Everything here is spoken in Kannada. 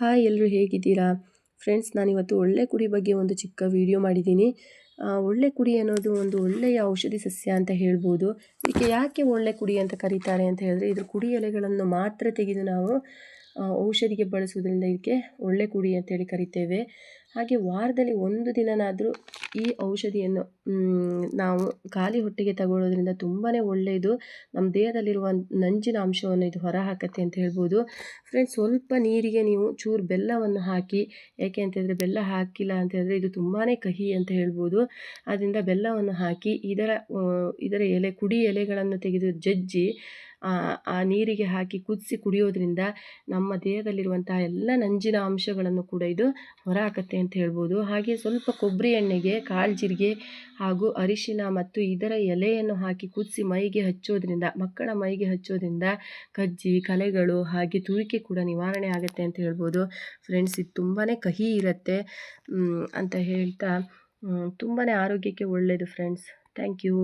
ಹಾಯ್ ಎಲ್ಲರೂ ಹೇಗಿದ್ದೀರಾ? ಫ್ರೆಂಡ್ಸ್ ನಾನಿವತ್ತು ಒಳ್ಳೆ ಕುಡಿ ಬಗ್ಗೆ ಒಂದು ಚಿಕ್ಕ ವಿಡಿಯೋ ಮಾಡಿದ್ದೀನಿ. ಒಳ್ಳೆ ಕುಡಿ ಅನ್ನೋದು ಒಂದು ಒಳ್ಳೆಯ ಔಷಧಿ ಸಸ್ಯ ಅಂತ ಹೇಳ್ಬೋದು. ಇದಕ್ಕೆ ಯಾಕೆ ಒಳ್ಳೆ ಕುಡಿ ಅಂತ ಕರೀತಾರೆ ಅಂತ ಹೇಳಿದ್ರೆ, ಇದ್ರ ಕುಡಿ ಎಲೆಗಳನ್ನು ಮಾತ್ರ ತೆಗೆದು ನಾವು ಔಷಧಿಗೆ ಬಳಸೋದ್ರಿಂದ ಇದಕ್ಕೆ ಒಳ್ಳೆ ಕುಡಿ ಅಂತೇಳಿ ಕರಿತೇವೆ. ಹಾಗೆ ವಾರದಲ್ಲಿ ಒಂದು ದಿನನಾದರೂ ಈ ಔಷಧಿಯನ್ನು ನಾವು ಖಾಲಿ ಹೊಟ್ಟೆಗೆ ತಗೊಳ್ಳೋದ್ರಿಂದ ತುಂಬಾ ಒಳ್ಳೆಯದು. ನಮ್ಮ ದೇಹದಲ್ಲಿರುವ ನಂಜಿನ ಅಂಶವನ್ನು ಇದು ಹೊರಹಾಕತ್ತೆ ಅಂತ ಹೇಳ್ಬೋದು. ಫ್ರೆಂಡ್ಸ್ ಸ್ವಲ್ಪ ನೀರಿಗೆ ನೀವು ಚೂರು ಬೆಲ್ಲವನ್ನು ಹಾಕಿ ಯಾಕೆ ಅಂತಂದರೆ ಬೆಲ್ಲ ಹಾಕಿಲ್ಲ ಅಂತ ಹೇಳಿದ್ರೆ ಇದು ತುಂಬಾ ಕಹಿ ಅಂತ ಹೇಳ್ಬೋದು. ಆದ್ದರಿಂದ ಬೆಲ್ಲವನ್ನು ಹಾಕಿ ಇದರ ಇದರ ಎಲೆ, ಕುಡಿ ಎಲೆಗಳನ್ನು ತೆಗೆದು ಜಜ್ಜಿ, ಆ ನೀರಿಗೆ ಹಾಕಿ ಕುದಿಸಿ ಕುಡಿಯೋದ್ರಿಂದ ನಮ್ಮ ದೇಹದಲ್ಲಿರುವಂತಹ ಎಲ್ಲ ನಂಜಿನ ಅಂಶಗಳನ್ನು ಕೂಡ ಇದು ಹೊರಹಾಕತ್ತೆ ಅಂತ ಹೇಳ್ಬೋದು. ಹಾಗೆ ಸ್ವಲ್ಪ ಕೊಬ್ಬರಿ ಎಣ್ಣೆಗೆ ಕಾಳು ಹಾಗೂ ಅರಿಶಿನ ಮತ್ತು ಇದರ ಎಲೆಯನ್ನು ಹಾಕಿ ಕುದಿಸಿ ಮೈಗೆ ಹಚ್ಚೋದ್ರಿಂದ, ಮಕ್ಕಳ ಮೈಗೆ ಹಚ್ಚೋದ್ರಿಂದ ಕಜ್ಜಿ, ಕಲೆಗಳು ಹಾಗೆ ತುರಿಕೆ ಕೂಡ ನಿವಾರಣೆ ಆಗುತ್ತೆ ಅಂತ ಹೇಳ್ಬೋದು. ಫ್ರೆಂಡ್ಸ್ ಇದು ತುಂಬಾ ಕಹಿ ಇರುತ್ತೆ ಅಂತ ಹೇಳ್ತಾ ತುಂಬಾ ಆರೋಗ್ಯಕ್ಕೆ ಒಳ್ಳೆಯದು ಫ್ರೆಂಡ್ಸ್ ಥ್ಯಾಂಕ್ ಯು